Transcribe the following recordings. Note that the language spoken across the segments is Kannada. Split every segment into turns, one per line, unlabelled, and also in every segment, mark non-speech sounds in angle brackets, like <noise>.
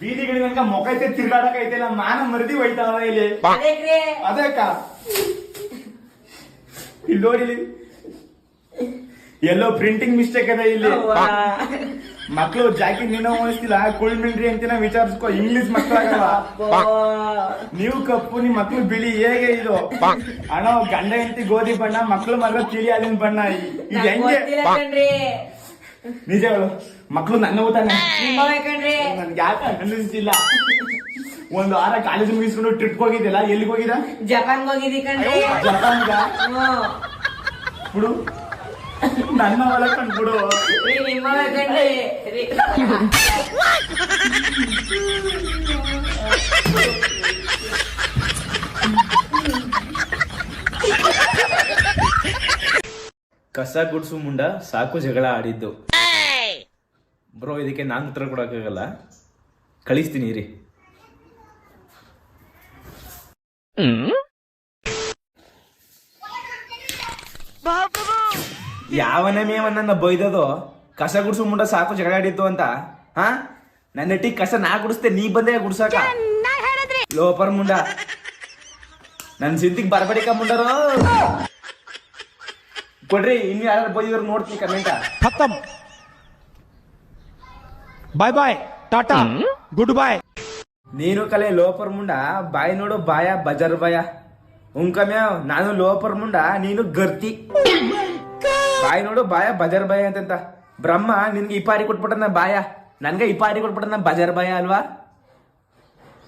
ಬೀದಿಗಳಿಗೆ ತನಕ ಮೊಕ ಐತೆ ತಿರ್ಗಾಡಕ್ ಐತಿಲ್ಲ ಮಾನ ಮರದಿ ಹೋಯ್ತಾವ ಇಲ್ಲಿ. ಅದಕ್ಕ ಇಲ್ಲಿ ನೋಡಿ. ಎಲ್ಲೋ ಪ್ರಿಂಟಿಂಗ್ ಮಿಸ್ಟೇಕ್ ಅದ ಇಲ್ಲಿ. ಮಕ್ಳು ಜಾಕಿ ನೀನು ಓದಿಸ್ತಿಲ್ಲ ಕುಳ್ ಮಿಲ್ರಿ ನಾವು ವಿಚಾರಿಸ್ಕೊ. ಇಂಗ್ಲಿಷ್ ಮಕ್ಳಾಗಲ್ಲ ನೀವು ಕಪ್ಪು ನಿಮ್ ಮಕ್ಳು ಬಿಳಿ ಹೇಗೆ ಇದು? ಅಣ್ಣ ಗಂಡ ಹೆಂಡತಿ ಗೋಧಿ ಬಣ್ಣ ಮಕ್ಳು ಮಗ ತಿಳಿ ಬಣ್ಣ. ಇದು ಹೆಂಗೆ? ನಿಜ ಹೇಳು ಮಕ್ಳು ನನ್ನ ಊಟನೇ ನನ್ಗೆ ಯಾಕೆ ಅನ್ನಿಸ್ತಿಲ್ಲ? ಒಂದು ವಾರ ಕಾಲೇಜ್ ಮುಗಿಸ್ಕೊಂಡು ಟ್ರಿಪ್ ಹೋಗಿದ್ದಿಲ್ಲ ಎಲ್ಲಿಗೆ ಹೋಗಿದ
ಜಪಾನ್ ಹೋಗಿದ್ದಿ ಕಣ್ರಿ.
ಜಪಾನ್ಗ?
ಹ್ಮ್.
ಬಿಡು. ನನ್ನ
ಕಣ್ರಿ. ರೀ.
ಕಸ ಗುಡ್ಸು ಮುಂಡ ಸಾಕು ಜಗಳ ಆಡಿದ್ದು. ಬ್ರೋ ಇದಕ್ಕೆ ನಾನು ಉತ್ತರ ಕೊಡೋಕ್ಕಾಗಲ್ಲ. ಕಳಿಸ್ತೀನಿ ರೀ ಯಾವನ ಮೇವನ್ನ ಬೈದದು? ಕಸ ಗುಡ್ಸು ಮುಂಡ ಸಾಕು ಜಗಳ ಆಡಿತ್ತು ಅಂತ ಹಾ? ನನ್ನ ಟೀ ಕಸ ನಾ ಗುಡಿಸ್ತೆ ನೀ ಬಂದೆ ಗುಡ್ಸಾಕ? ಲೋಪರ್ ಮುಂಡ. ನನ್ ಸಿಂತಿಗ್ ಬರ್ಬೇಡಿಕ ಮುಂಡರು. ಕೊಡ್ರಿ ಇನ್ನು ಯಾರು ಬೈದ್ರು ನೋಡ್ತೀನಿ comment.
Bye bye tata good bye
ನೀನು ಕಲೆ ಲೋಪರ್ ಮುಂಡ ಬಾಯ್ ನೋಡು ಬಾಯ ಬಜಾರ್ ಬಾಯ. ಉಂಕಮ್ಯಾವ್ ನಾನು ಲೋಪರ್ ಮುಂಡ ನೀನು ಗರ್ತಿ. ಬಾಯ್ ನೋಡು ಬಾಯ ಬಜಾರ್ ಬಾಯ ಅಂತಂತ. ಬ್ರಹ್ಮ ನಿನ್ಗೆ ಇಪಾರಿ ಕೊಟ್ಬಿಟ್ಟ ಬಾಯ. ನನ್ಗೆ ಇಪಾರಿ ಕೊಟ್ಬಿಟ್ಟ ಬಜಾರ್ ಬಾಯ ಅಲ್ವಾ?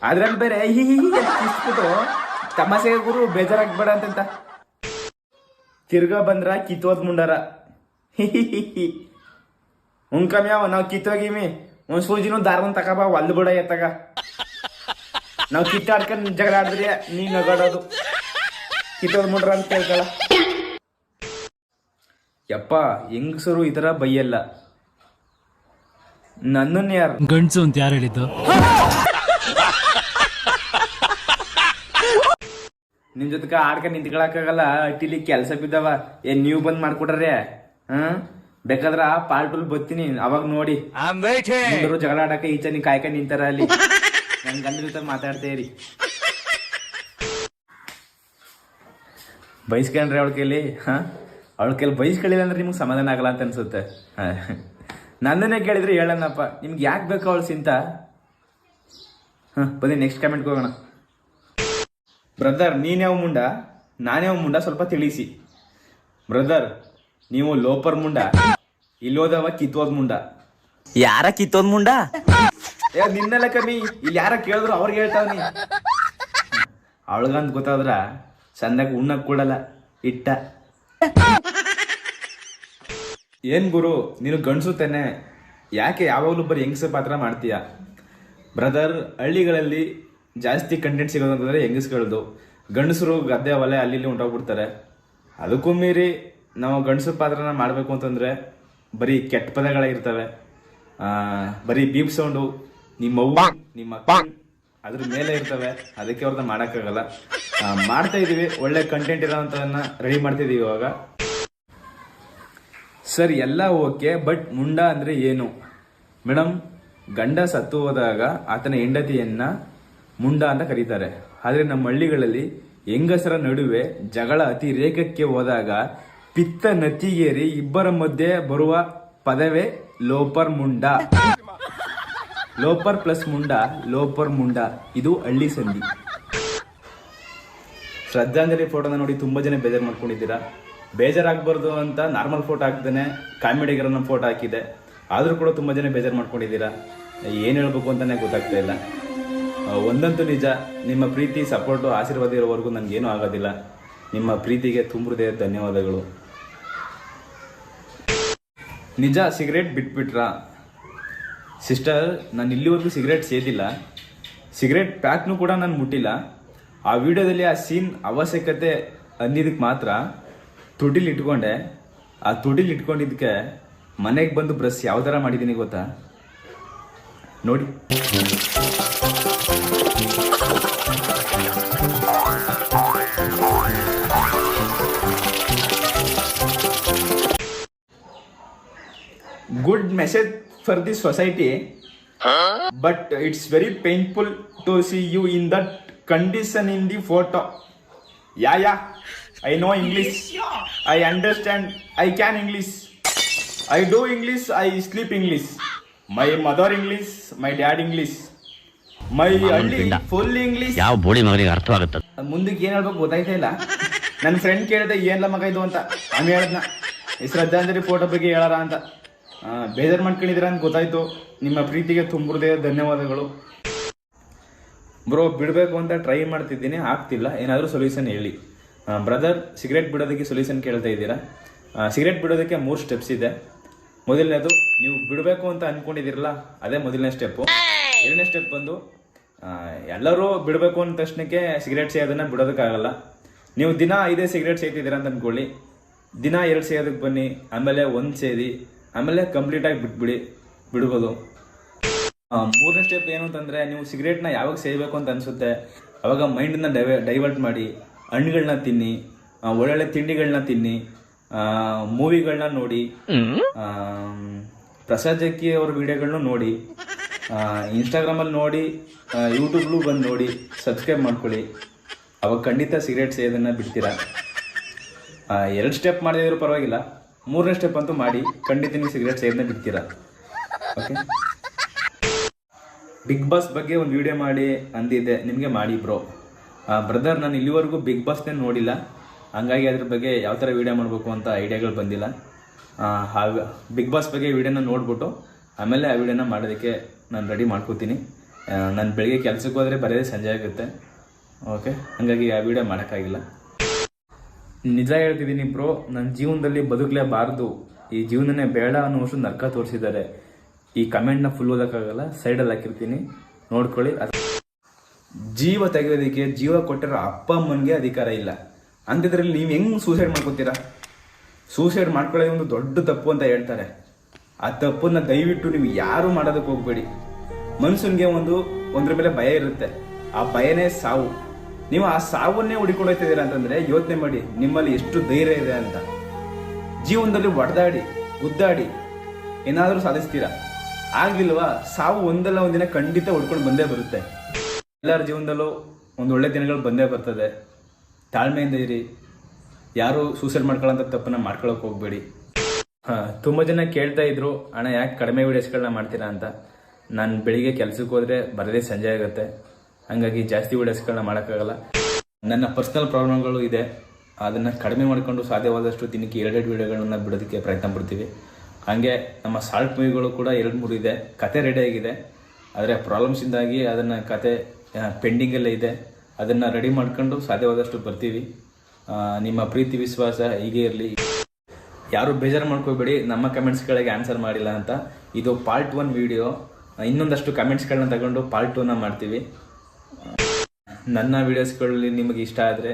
ಅದ್ರಲ್ಲಿ ಬೇರೆ ಹೀಗೆ ತಮಾಷೆ ಗುರು ಬೇಜಾರಾಗ್ಬೇಡ ಅಂತಂತ. ತಿರ್ಗಾ ಬಂದ್ರ ಕಿತ್ತೋದ್ ಮುಂಡಾರ. ಉಂಕಮ್ಯಾವ ನಾವು ಕಿತ್ತೋಗಿಮಿ ಒಂದ್ ಸೂಜಿನೂ ದಾರನ್ ತಕಬಾ ಒಲ್ದು ಬಿಡ ಎತ್ತಗ. ನಾವ್ ಕಿತ್ತಾಡ್ಕೊಂಡ್ ಜಗಳ ಆಡಿದ್ರಿ ನೀ ನಗಾಡೋದು. ಕಿತ್ತೋದ್ ಮುಡ್ರ ಅಂತ ಹೇಳ್ತಾಳ ಯಪ್ಪ ಹೆಂಗಸರು ಈ ತರ ಬೈಯಲ್ಲ. ನನ್ನನ್ನು ಯಾರು?
ಗಂಡ್ಸು ಅಂತ ಯಾರು ಹೇಳಿದ್ದು?
ನಿಮ್ ಜೊತೆಗೆ ಆಡ್ಕೊಂಡ್ ನಿಂತ್ಕೊಳಕ್ಕಾಗಲ್ಲ ಅಟ್ಟಿಲಿ ಕೆಲ್ಸ ಬಿದ್ದವ. ಏನ್ ನೀವು ಬಂದ್ ಮಾಡ್ಕೊಡ್ರಿ. ಹ್ಮ್? ಬೇಕಾದ್ರ ಪಾಲ್ಟುಲ್ ಬರ್ತೀನಿ ಅವಾಗ ನೋಡಿ. ಜಗಳ ಆಡಕ ಈಚೆ ನೀ ಕಾಯ್ಕ ನಿಂತಾರ ಅಲ್ಲಿ. <laughs> ನನ್ ಗಂಡ ಜೊತೆ ಮಾತಾಡ್ತೇರಿ ಬಯಸ್ಕೊಂಡ್ರಿ ಅವಳ ಕೈಲಿ ಹಾ? ಅವಳ ಕೈಲಿ ಬೈಸ್ಕೊಳ್ಳಿಲ್ಲ ಅಂದ್ರೆ ನಿಮ್ಗೆ ಸಮಾಧಾನ ಆಗಲ್ಲ ಅಂತ ಅನ್ಸುತ್ತೆ. ನಂದನೇ ನನ್ನನ್ನೇ ಕೇಳಿದ್ರೆ ಹೇಳಣ್ಣಪ್ಪ ನಿಮ್ಗೆ ಯಾಕೆ ಬೇಕು ಅವಳು ಸಿಂತ ಹಾ ಬನ್ನಿ ನೆಕ್ಸ್ಟ್ ಕಮೆಂಟ್ ಹೋಗೋಣ. ಬ್ರದರ್ ನೀನ್ಯಾವ ಮುಂಡ? ನಾನ್ಯಾವ ಮುಂಡ ಸ್ವಲ್ಪ ತಿಳಿಸಿ. ಬ್ರದರ್ ನೀವು ಲೋಪರ್ ಮುಂಡ? ಇಲ್ಲೋದವ ಕಿತ್ತೋದ್ ಮುಂಡ?
ಯಾರ ಕಿತ್ತೋದ್ ಮುಂಡ?
ಏ ನಿನ್ನೆಲ್ಲ ಕಮ್ಮಿ. ಇಲ್ಲಿ ಯಾರ ಕೇಳಿದ್ರು ಅವ್ರಿಗೆ ಹೇಳ್ತಾವ್ನಿ ಅವಳಗಂತ ಗೊತ್ತಾದ್ರ ಚಂದಾಗ ಉಣ್ಣಕ್ ಕೊಡಲ್ಲ ಇಟ್ಟ. ಏನ್ ಗುರು ನೀನು ಗಂಡ್ಸುತ್ತೇನೆ. ಯಾಕೆ ಯಾವಾಗಲೂ ಬರೀ ಹೆಂಗಸ ಪಾತ್ರ ಮಾಡ್ತೀಯ? ಬ್ರದರ್ ಹಳ್ಳಿಗಳಲ್ಲಿ ಜಾಸ್ತಿ ಕಂಟೆಂಟ್ ಸಿಗೋದಂತಂದ್ರೆ ಹೆಂಗಸ್ಗಳದು. ಗಂಡಸರು ಗದ್ದೆ ಹೊಲೆ ಅಲ್ಲಿ ಇಲ್ಲಿ ಹೊಂಟೋಗ್ಬಿಡ್ತಾರೆ ಅದಕ್ಕೂ ಮೀರಿ ನಾವು ಗಂಡಸು ಪಾತ್ರನ ಮಾಡಬೇಕು ಅಂತಂದ್ರೆ ಬರೀ ಕೆಟ್ಟ ಪದಗಳಾಗಿರ್ತವೆ ಬರೀ ಬೀಪ್ ಸೌಂಡು, ನಿಮ್ಮ ಅವ್ವ, ನಿಮ್ಮ ಅದ್ರ ಮೇಲೆ ಇರ್ತವೆ. ಅದಕ್ಕೆ ಅವ್ರನ್ನ ಮಾಡೋಕ್ಕಾಗಲ್ಲ. ಮಾಡ್ತಾ ಇದೀವಿ ಒಳ್ಳೆ ಕಂಟೆಂಟ್ ಇರೋಂಥದನ್ನ ರೆಡಿ ಮಾಡ್ತಿದ್ದೀವಿ ಇವಾಗ. ಸರ್, ಎಲ್ಲ ಓಕೆ ಬಟ್ ಮುಂಡ ಅಂದ್ರೆ ಏನು? ಮೇಡಮ್ ಗಂಡ ಸತ್ತು ಹೋದಾಗ ಆತನ ಹೆಂಡತಿಯನ್ನ ಮುಂಡ ಅಂತ ಕರೀತಾರೆ. ಆದ್ರೆ ನಮ್ಮ ಹಳ್ಳಿಗಳಲ್ಲಿ ಹೆಂಗಸರ ನಡುವೆ ಜಗಳ ಅತಿ ರೇಖಕ್ಕೆ ಹೋದಾಗ ಪಿತ್ತ ನತಿಗೇರಿ ಇಬ್ಬರ ಮಧ್ಯೆ ಬರುವ ಪದವೇ ಲೋಪರ್ ಮುಂಡ. ಲೋಪರ್ ಪ್ಲಸ್ ಮುಂಡ, ಲೋಪರ್ ಮುಂಡ. ಇದು ಹಳ್ಳಿ ಸಂಧಿ. ಶ್ರದ್ಧಾಂಜಲಿ ಫೋಟೋನ ನೋಡಿ ತುಂಬಾ ಜನ ಬೇಜಾರು ಮಾಡ್ಕೊಂಡಿದ್ದೀರಾ? ಬೇಜಾರಾಗಬಾರ್ದು ಅಂತ ನಾರ್ಮಲ್ ಫೋಟೋ ಹಾಕ್ದೇನೆ ಕಾಮಿಡಿಗರನ್ನ ಫೋಟೋ ಹಾಕಿದೆ. ಆದರೂ ಕೂಡ ತುಂಬಾ ಜನ ಬೇಜಾರು ಮಾಡ್ಕೊಂಡಿದ್ದೀರಾ? ಏನು ಹೇಳ್ಬೇಕು ಅಂತಾನೆ ಗೊತ್ತಾಗ್ತಾ ಇಲ್ಲ. ಒಂದಂತೂ ನಿಜ, ನಿಮ್ಮ ಪ್ರೀತಿ ಸಪೋರ್ಟು ಆಶೀರ್ವಾದ ಇರೋವರೆಗೂ ನನಗೇನು ಆಗೋದಿಲ್ಲ. ನಿಮ್ಮ ಪ್ರೀತಿಗೆ ತುಂಬ್ರದೆ ಧನ್ಯವಾದಗಳು. ನಿಜ, ಸಿಗರೇಟ್ ಬಿಟ್ಬಿಟ್ರಾ? ಸಿಸ್ಟರ್, ನಾನು ಇಲ್ಲಿವರೆಗೂ ಸಿಗರೇಟ್ ಸೇದಿಲ್ಲ. ಸಿಗರೇಟ್ ಪ್ಯಾಕ್ನು ಕೂಡ ನಾನು ಮುಟ್ಟಿಲ್ಲ. ಆ ವಿಡಿಯೋದಲ್ಲಿ ಆ ಸೀನ್ ಅವಶ್ಯಕತೆ ಅಂದಿದ್ದಕ್ಕೆ ಮಾತ್ರ ತುಟಿಲಿ ಇಟ್ಕೊಂಡೆ. ಆ ತುಟಿಲಿ ಇಟ್ಕೊಂಡಿದ್ದಕ್ಕೆ ಮನೆಗೆ ಬಂದು ಬ್ರಸ್ ಯಾವ ಥರ ಮಾಡಿದ್ದೀನಿ ಗೊತ್ತಾ? ನೋಡಿ.
Good message for the society but it's very painful to see you in that condition in the photo yeah yeah I know English I understand I can English I do English I sleep English my mother English my dad English my ಹಳ್ಳಿ ಫುಲ್ ಇಂಗ್ಲಿಷ್
ಯಾವ ಬೋಳಿ ಮಗನಿಗೆ ಅರ್ಥವಾಗುತ್ತದೆ
ಮುಂದಕ್ಕೆ ಏನ್ ಹೇಳ್ಬೇಕು ಗೊತ್ತಾಯ್ತಾ ಇಲ್ಲ? ನನ್ನ ಫ್ರೆಂಡ್ ಕೇಳಿದೆ ಏನ್ಲ ಮಗ ಇದು? ಅಂತ. ಆಮೇಲೆ ಹೇಳ್ದ್ನ ಈ ಶ್ರದ್ಧಾಂಜಲಿ ಫೋಟೋ ಬಗ್ಗೆ ಹೇಳಾರ? ಅಂತ. ಬೇಜಾರ್ ಮಾಡ್ಕೊಂಡಿದ್ರ ಅಂತ ಗೊತ್ತಾಯ್ತು. ನಿಮ್ಮ ಪ್ರೀತಿಗೆ ತುಂಬುದೇ ಧನ್ಯವಾದಗಳು. ಬ್ರೋ, ಬಿಡಬೇಕು ಅಂತ ಟ್ರೈ ಮಾಡ್ತಿದ್ದೀನಿ, ಆಗ್ತಿಲ್ಲ. ಏನಾದರೂ ಸೊಲ್ಯೂಷನ್ ಹೇಳಿ. ಬ್ರದರ್ ಸಿಗರೇಟ್ ಬಿಡೋದಕ್ಕೆ ಸೊಲ್ಯೂಷನ್ ಕೇಳ್ತಾ ಇದ್ದೀರಾ? ಸಿಗರೇಟ್ ಬಿಡೋದಕ್ಕೆ ಮೂರು ಸ್ಟೆಪ್ಸ್ ಇದೆ. ಮೊದಲನೇದು, ನೀವು ಬಿಡಬೇಕು ಅಂತ ಅನ್ಕೊಂಡಿದ್ದೀರಲ್ಲ, ಅದೇ ಮೊದಲನೇ ಸ್ಟೆಪ್ಪು ಎರಡನೇ ಸ್ಟೆಪ್ ಬಂದು ಎಲ್ಲರೂ ಬಿಡಬೇಕು ಅಂದ ತಕ್ಷಣಕ್ಕೆ ಸಿಗರೇಟ್ ಸೇಯೋದನ್ನ ಬಿಡೋದಕ್ಕಾಗಲ್ಲ. ನೀವು ದಿನ ಐದೇ ಸಿಗರೇಟ್ ಸೇತಿದ್ದೀರಾ ಅಂತ ಅನ್ಕೊಳ್ಳಿ. ದಿನ ಎರಡು ಸೇಯೋದಕ್ಕೆ ಬನ್ನಿ, ಆಮೇಲೆ ಒಂದು ಸೇದಿ ಆಮೇಲೆ ಕಂಪ್ಲೀಟಾಗಿ ಬಿಟ್ಬಿಡಿ ಬಿಡ್ಬೋದು. ಮೂರನೇ ಸ್ಟೆಪ್ ಏನು ಅಂತಂದ್ರೆ ನೀವು ಸಿಗರೇಟ್ನ ಯಾವಾಗ ಸೇಯಬೇಕು ಅಂತ ಅನ್ಸುತ್ತೆ, ಅವಾಗ ಮೈಂಡನ್ನ ಡೈವ ಡೈವರ್ಟ್ ಮಾಡಿ ಹಣ್ಣುಗಳನ್ನ ತಿನ್ನಿ ಒಳ್ಳೊಳ್ಳೆ ತಿಂಡಿಗಳನ್ನ ತಿನ್ನಿ ಮೂವಿಗಳನ್ನ ನೋಡಿ ಪ್ರಸಾದ್ ಜಕ್ಕಿ ಅವ್ರ ವಿಡಿಯೋಗಳನ್ನೂ ನೋಡಿ ಇನ್ಸ್ಟಾಗ್ರಾಮಲ್ಲಿ ನೋಡಿ ಯೂಟ್ಯೂಬ್ಲು ಬಂದು ನೋಡಿ ಸಬ್ಸ್ಕ್ರೈಬ್ ಮಾಡ್ಕೊಳ್ಳಿ. ಅವಾಗ ಖಂಡಿತ ಸಿಗರೇಟ್ ಸೇದನ್ನು ಬಿಡ್ತೀರಾ? ಎರಡು ಸ್ಟೆಪ್ ಮಾಡಿದ್ರು ಪರವಾಗಿಲ್ಲ. ಮೂರನೇ ಸ್ಟೆಪ್ ಅಂತೂ ಮಾಡಿ ಖಂಡಿತ ನೀವು ಸಿಗರೇಟ್ ಸೇವನೆ ಬಿಡ್ತೀರಾ? ಓಕೆ ಬಿಗ್ ಬಾಸ್ ಬಗ್ಗೆ ಒಂದು ವಿಡಿಯೋ ಮಾಡಿ ಅಂದಿದ್ದೆ ನಿಮಗೆ ಮಾಡಿ ಬ್ರೋ ಬ್ರದರ್ ನಾನು ಇಲ್ಲಿವರೆಗೂ ಬಿಗ್ ಬಾಸ್ನೇ ನೋಡಿಲ್ಲ. ಹಂಗಾಗಿ ಅದ್ರ ಬಗ್ಗೆ ಯಾವ ಥರ ವಿಡಿಯೋ ಮಾಡಬೇಕು ಅಂತ ಐಡಿಯಾಗಳು ಬಂದಿಲ್ಲ. ಹಾಗ ಬಿಗ್ ಬಾಸ್ ಬಗ್ಗೆ ವಿಡಿಯೋನ ನೋಡ್ಬಿಟ್ಟು, ಆಮೇಲೆ ಆ ವಿಡಿಯೋನ ಮಾಡೋದಕ್ಕೆ ನಾನು ರೆಡಿ ಮಾಡ್ಕೋತೀನಿ. ನಾನು ಬೆಳಿಗ್ಗೆ ಕೆಲಸಕ್ಕೆ ಹೋದರೆ ಬರೋದೇ ಸಂಜೆ ಆಗುತ್ತೆ. ಓಕೆ ಹಾಗಾಗಿ ಆ ವಿಡಿಯೋ ಮಾಡೋಕ್ಕಾಗಿಲ್ಲ. ನಿಜ ಹೇಳ್ತಿದ್ದೀನಿ ಬ್ರೋ ನನ್ನ ಜೀವನದಲ್ಲಿ ಬದುಕಲೇಬಾರ್ದು. ಈ ಜೀವನನೇ ಬೇಡ ಅನ್ನೋಷ್ಟು ನರ್ಕ ತೋರಿಸಿದ್ದಾರೆ. ಈ ಕಮೆಂಟ್ನ ಫುಲ್ ಓದೋಕ್ಕಾಗಲ್ಲ ಸೈಡಲ್ಲಿ ಹಾಕಿರ್ತೀನಿ. ನೋಡ್ಕೊಳ್ಳಿ, ಅದು ಜೀವ ತೆಗೆಯೋದಕ್ಕೆ ಜೀವ ಕೊಟ್ಟಿರೋ ಅಪ್ಪ ಅಮ್ಮನಿಗೆ ಅಧಿಕಾರ ಇಲ್ಲ. ಅಂತಿದ್ರಲ್ಲಿ ನೀವು ಹೆಂಗೆ ಸೂಸೈಡ್ ಮಾಡ್ಕೋತೀರಾ? ಸೂಸೈಡ್ ಮಾಡ್ಕೊಳ್ಳೋದು ಒಂದು ದೊಡ್ಡ ತಪ್ಪು ಅಂತ ಹೇಳ್ತಾರೆ. ಆ ತಪ್ಪನ್ನ ದಯವಿಟ್ಟು ನೀವು ಯಾರು ಮಾಡೋದಕ್ಕೆ ಹೋಗ್ಬೇಡಿ. ಮನುಷ್ಯನಿಗೆ ಒಂದು, ಒಂದ್ರ ಮೇಲೆ ಭಯ ಇರುತ್ತೆ. ಆ ಭಯನೇ ಸಾವು. ನೀವು ಆ ಸಾವನ್ನೇ ಹುಡುಕೊಳ್ತಿದ್ದೀರಾ ಅಂತಂದ್ರೆ ಯೋಚನೆ ಮಾಡಿ, ನಿಮ್ಮಲ್ಲಿ ಎಷ್ಟು ಧೈರ್ಯ ಇದೆ ಅಂತ. ಜೀವನದಲ್ಲಿ ಒಡೆದಾಡಿ, ಗುದ್ದಾಡಿ ಏನಾದರೂ ಸಾಧಿಸ್ತೀರಾ? ಆಗ್ಲಿಲ್ವಾ? ಸಾವು ಒಂದಲ್ಲ ಒಂದಿನ ಖಂಡಿತ ಹುಡ್ಕೊಂಡು ಬಂದೇ ಬರುತ್ತೆ. ಎಲ್ಲರ ಜೀವನದಲ್ಲೂ ಒಂದು ಒಳ್ಳೆ ದಿನಗಳು ಬಂದೇ ಬರ್ತದೆ. ತಾಳ್ಮೆಯಿಂದ ಇರಿ. ಯಾರು ಸೂಸೈಡ್ ಮಾಡ್ಕೊಳ್ಳೋಂಥ ತಪ್ಪನ್ನ ಮಾಡ್ಕೊಳಕ್ ಹೋಗ್ಬೇಡಿ. ಹಾಂ, ತುಂಬ ಜನ ಕೇಳ್ತಾ ಇದ್ರು, ಅಣ್ಣ, ಯಾಕೆ ಕಡಿಮೆ ವೀಡಿಯೋಸ್ಗಳನ್ನ ಮಾಡ್ತೀರಾ? ಅಂತ. ನಾನು ಬೆಳಿಗ್ಗೆ ಕೆಲಸಕ್ಕೆ ಹೋದ್ರೆ ಬರದೇ ಸಂಜೆ ಆಗುತ್ತೆ. ಹಂಗಾಗಿ ಜಾಸ್ತಿ ವೀಡಿಯೋಸ್ಗಳನ್ನ ಮಾಡೋಕ್ಕಾಗಲ್ಲ. ನನ್ನ ಪರ್ಸ್ನಲ್ ಪ್ರಾಬ್ಲಮ್ಗಳು ಇದೆ. ಅದನ್ನು ಕಡಿಮೆ ಮಾಡಿಕೊಂಡು ಸಾಧ್ಯವಾದಷ್ಟು ದಿನಕ್ಕೆ ಎರಡೆರಡು ವೀಡಿಯೋಗಳನ್ನು ಬಿಡೋದಕ್ಕೆ ಪ್ರಯತ್ನ ಪಡ್ತೀವಿ. ಹಾಗೆ ನಮ್ಮ ಸಾಲ್ಟ್ ಮೂವಿಗಳು ಕೂಡ ಎರಡು ಮೂರು ಇದೆ. ಕತೆ ರೆಡಿ ಆಗಿದೆ. ಆದರೆ ಪ್ರಾಬ್ಲಮ್ಸಿಂದಾಗಿ ಅದನ್ನು ಕತೆ ಪೆಂಡಿಂಗಲ್ಲೇ ಇದೆ. ಅದನ್ನು ರೆಡಿ ಮಾಡ್ಕೊಂಡು ಸಾಧ್ಯವಾದಷ್ಟು ಬರ್ತೀವಿ. ನಿಮ್ಮ ಪ್ರೀತಿ, ವಿಶ್ವಾಸ ಹೀಗೆ ಇರಲಿ. ಯಾರು ಬೇಜಾರು ಮಾಡ್ಕೋಬೇಡಿ. ನಮ್ಮ ಕಮೆಂಟ್ಸ್ಗಳಿಗೆ ಆನ್ಸರ್ ಮಾಡಿಲ್ಲ ಅಂತ. ಇದು ಪಾರ್ಟ್ ಒನ್ ವಿಡಿಯೋ ಇನ್ನೊಂದಷ್ಟು ಕಮೆಂಟ್ಸ್ಗಳನ್ನ ತಗೊಂಡು ಪಾರ್ಟ್ ಟೂನ ಮಾಡ್ತೀವಿ. ನನ್ನ ವಿಡಿಯೋಸ್ಗಳಲ್ಲಿ ನಿಮಗೆ ಇಷ್ಟ ಆದರೆ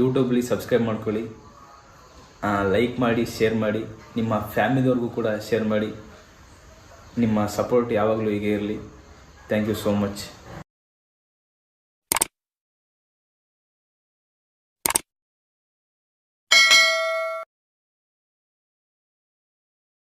ಯೂಟ್ಯೂಬಲ್ಲಿ ಸಬ್ಸ್ಕ್ರೈಬ್ ಮಾಡ್ಕೊಳ್ಳಿ. ಲೈಕ್ ಮಾಡಿ ಶೇರ್ ಮಾಡಿ. ನಿಮ್ಮ ಫ್ಯಾಮಿಲಿಯವ್ರಿಗೂ ಕೂಡ ಶೇರ್ ಮಾಡಿ. ನಿಮ್ಮ ಸಪೋರ್ಟ್ ಯಾವಾಗಲೂ ಹೀಗೆ ಇರಲಿ. Thank you so much